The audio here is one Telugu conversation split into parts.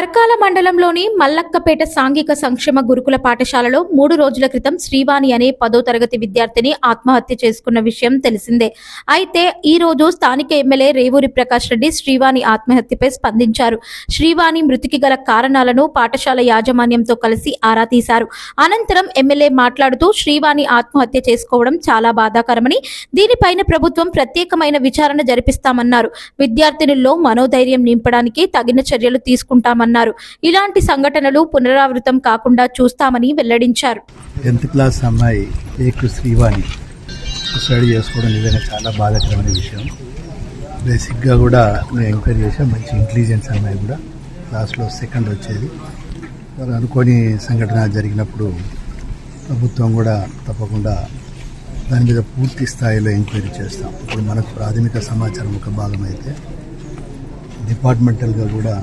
పర్కాల మండలంలోని మల్లక్కపేట సాంఘిక సంక్షేమ గురుకుల పాఠశాలలో మూడు రోజుల క్రితం శ్రీవాణి అనే పదో తరగతి విద్యార్థిని ఆత్మహత్య చేసుకున్న విషయం తెలిసిందే. అయితే ఈ రోజు స్థానిక ఎమ్మెల్యే రేవూరి ప్రకాష్ రెడ్డి శ్రీవాణి ఆత్మహత్యపై స్పందించారు. శ్రీవాణి మృతికి గల కారణాలను పాఠశాల యాజమాన్యంతో కలిసి ఆరా తీశారు. అనంతరం ఎమ్మెల్యే మాట్లాడుతూ శ్రీవాణి ఆత్మహత్య చేసుకోవడం చాలా బాధాకరమని దీనిపైన ప్రభుత్వం ప్రత్యేకమైన విచారణ జరిపిస్తామన్నారు. విద్యార్థినుల్లో మనోధైర్యం నింపడానికి తగిన చర్యలు తీసుకుంటామన్నారు. అన్నారు. ఇలాంటి సంఘటనలు పునరావృతం కాకుండా చూస్తామని వెల్లడించారు. టెన్త్ క్లాస్ అమ్మాయి ఏకు శ్రీవాణి స్టడీ చేసుకోవడం నిజంగా చాలా బాధాకరమైన విషయం. బేసిక్గా కూడా మేము ఎంక్వైరీ చేసాం మంచి ఇంటెలిజెన్స్ అమ్మాయి కూడా. క్లాస్లో సెకండ్ వచ్చేది. మరి అనుకోని సంఘటన జరిగినప్పుడు ప్రభుత్వం కూడా తప్పకుండా దాని మీద పూర్తి స్థాయిలో ఎంక్వైరీ చేస్తాం. ఇప్పుడు మనకు ప్రాథమిక సమాచారం ఒక భాగం అయితే డిపార్ట్మెంటల్గా కూడా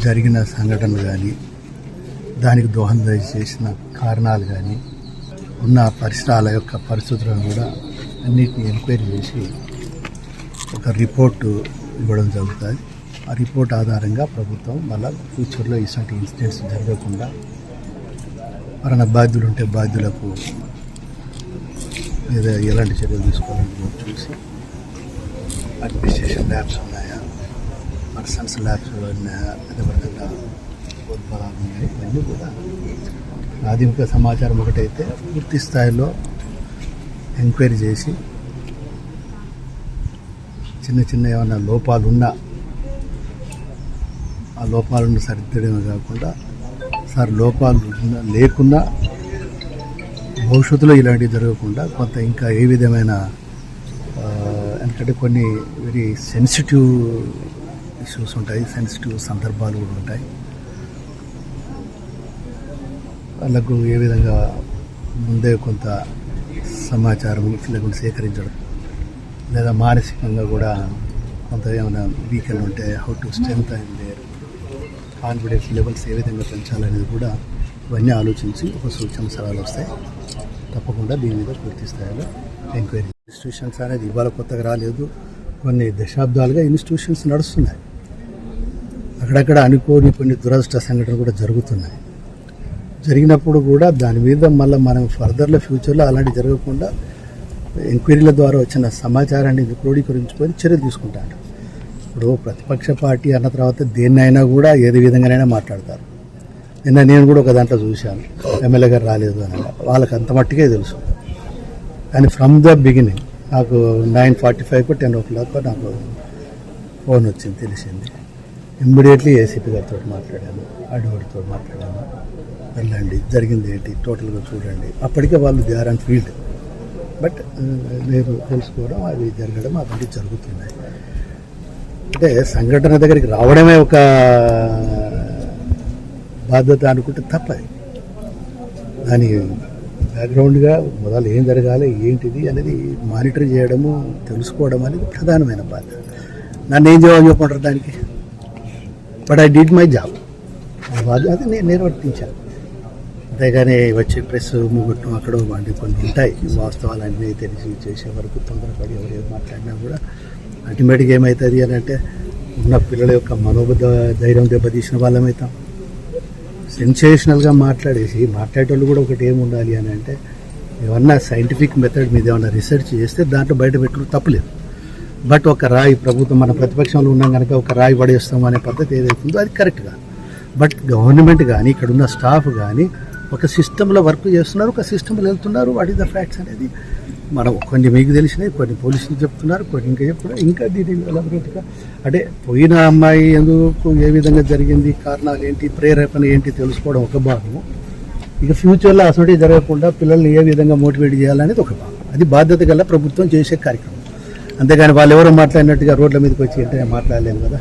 జరిగిన సంఘటనలు కానీ దానికి దోహం చేసిన కారణాలు కానీ ఉన్న పరిసరాల యొక్క పరిస్థితులను కూడా అన్నిటిని ఎంక్వైరీ చేసి ఒక రిపోర్టు ఇవ్వడం జరుగుతుంది. ఆ రిపోర్ట్ ఆధారంగా ప్రభుత్వం మళ్ళీ ఫ్యూచర్లో ఇలాంటి ఇన్సిడెంట్స్ జరగకుండా మరణ బాధ్యులు ఉంటే బాధ్యులకు లేదా ఎలాంటి చర్యలు తీసుకోవాలని చూసి అడ్మినిస్ట్రేషన్ ల్యాబ్స్ ఉన్నాయా పర్సన్స్ ల్యాబ్స్ ఉన్నాయా ఉన్నాయి. ఇవన్నీ కూడా ప్రాథమిక సమాచారం ఒకటైతే పూర్తి స్థాయిలో ఎంక్వైరీ చేసి చిన్న చిన్న ఏమైనా లోపాలు ఉన్నా ఆ లోపాలను సరిదిద్దడమే కాకుండా సార్ లోపాలు లేకున్నా భవిష్యత్తులో ఇలాంటివి జరగకుండా కొంత ఇంకా ఏ విధమైన ఎందుకంటే కొన్ని వెరీ సెన్సిటివ్ ఇష్యూస్ ఉంటాయి సెన్సిటివ్ సందర్భాలు కూడా ఉంటాయి. వాళ్ళకు ఏ విధంగా ముందే కొంత సమాచారం లేకుండా సేకరించడం లేదా మానసికంగా కూడా కొంత ఏమైనా వీకెండ్ ఉంటే how to strength and their confidence levels ఏ విధంగా పెంచాలనేది కూడా ఇవన్నీ ఆలోచించి ఒక సూచన సలహాలు వస్తాయి. తప్పకుండా దీని మీద పూర్తి స్థాయిలో ఎంక్వైరీ. ఇన్స్టిట్యూషన్స్ అనేది ఇవాళ కొత్తగా రాలేదు. కొన్ని దశాబ్దాలుగా ఇన్స్టిట్యూషన్స్ నడుస్తున్నాయి. అక్కడక్కడ అనుకోని కొన్ని దురదృష్ట సంఘటనలు కూడా జరుగుతున్నాయి. జరిగినప్పుడు కూడా దాని మీద మళ్ళీ మనం ఫర్దర్లో ఫ్యూచర్లో అలాంటి జరగకుండా ఎంక్వైరీల ద్వారా వచ్చిన సమాచారాన్ని క్రోడీకరించుకొని చర్యలు తీసుకుంటాడు ఇప్పుడు ప్రతిపక్ష పార్టీ అన్న తర్వాత దేన్నైనా కూడా ఏది విధంగానైనా మాట్లాడతారు. నిన్న నేను కూడా ఒక దాంట్లో చూశాను. ఎమ్మెల్యే గారు రాలేదు అని. వాళ్ళకి అంత మట్టుకే తెలుసు. కానీ ఫ్రమ్ ద బిగినింగ్ నాకు నైన్ ఫార్టీ ఫైవ్కు టెన్ ఓ క్లాక్ నాకు ఫోన్ వచ్చింది తెలిసింది. ఇమ్మీడియట్లీ ఏసీపీ గారితో మాట్లాడాను అడ్వకేట్తో మాట్లాడాను. వెళ్ళండి జరిగింది ఏంటి టోటల్గా చూడండి. అప్పటికే వాళ్ళు they are and field. But నేను తెలుసుకోవడం అవి జరగడం అవన్నీ జరుగుతున్నాయి. అంటే సంఘటన దగ్గరికి రావడమే ఒక బాధ్యత అనుకుంటే తప్పది దాని బ్యాక్గ్రౌండ్గా మొదలు ఏం జరగాలి ఏంటిది అనేది మానిటర్ చేయడము తెలుసుకోవడం అనేది ప్రధానమైన బాధ్యత. నన్ను ఏం జవాబు చెప్పమంటారు దానికి? But I did my job ఆ అది నేను నిర్వర్తించాను అంతేగాని వచ్చి ప్రెస్ ముగ్గుట్టం అక్కడ వంటి కొన్ని ఉంటాయి. వాస్తవాలు అన్నీ తెలిసి చేసే వరకు తొందరపడి ఎవరు మాట్లాడినా కూడా అల్టిమేట్గా ఏమవుతుంది అని అంటే ఉన్న పిల్లల యొక్క మనోబద్ధ ధైర్యం దెబ్బతీసిన వాళ్ళమవుతాం సెన్సేషనల్గా మాట్లాడేసి మాట్లాడేటోళ్ళు కూడా ఒకటి ఏమి ఉండాలి అని అంటే ఏమన్నా సైంటిఫిక్ మెథడ్ మీద ఏమన్నా రీసెర్చ్ చేస్తే దాంట్లో బయట పెట్టడం తప్పలేదు బట్ ఒక రాయి ప్రభుత్వం మన ప్రతిపక్షంలో ఉన్నాం కనుక ఒక రాయి పడేస్తాం అనే పద్ధతి ఏదైతుందో అది కరెక్ట్ కాదు. బట్ గవర్నమెంట్ కానీ ఇక్కడ ఉన్న స్టాఫ్ కానీ ఒక సిస్టంలో వర్క్ చేస్తున్నారు ఒక సిస్టంలో వెళ్తున్నారు. వాట్ ఈస్ ద ఫ్యాక్ట్స్ అనేది మనం కొన్ని మీకు తెలిసినాయి కొన్ని పోలీసులు చెప్తున్నారు కొన్ని ఇంకా చెప్తున్నారు. ఇంకా దీని ఎలబరేట్గా అంటే పోయిన అమ్మాయి ఎందుకు ఏ విధంగా జరిగింది కారణాలు ఏంటి ప్రేరేపణ ఏంటి తెలుసుకోవడం ఒక భాగము. ఇక ఫ్యూచర్లో అసలు జరగకుండా పిల్లల్ని ఏ విధంగా మోటివేట్ చేయాలనేది ఒక భాగం. అది బాధ్యత గల ప్రభుత్వం చేసే కార్యక్రమం. అంతేగాని వాళ్ళు ఎవరు మాట్లాడినట్టుగా రోడ్ల మీదకి వచ్చి అంటే మాట్లాడలేము కదా.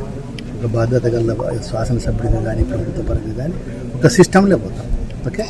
ఒక బాధ్యత గల శాసనసభ్యుడిగా కానీ ప్రభుత్వ పరంగా కానీ ఒక సిస్టంలో పోతాం. ఓకే?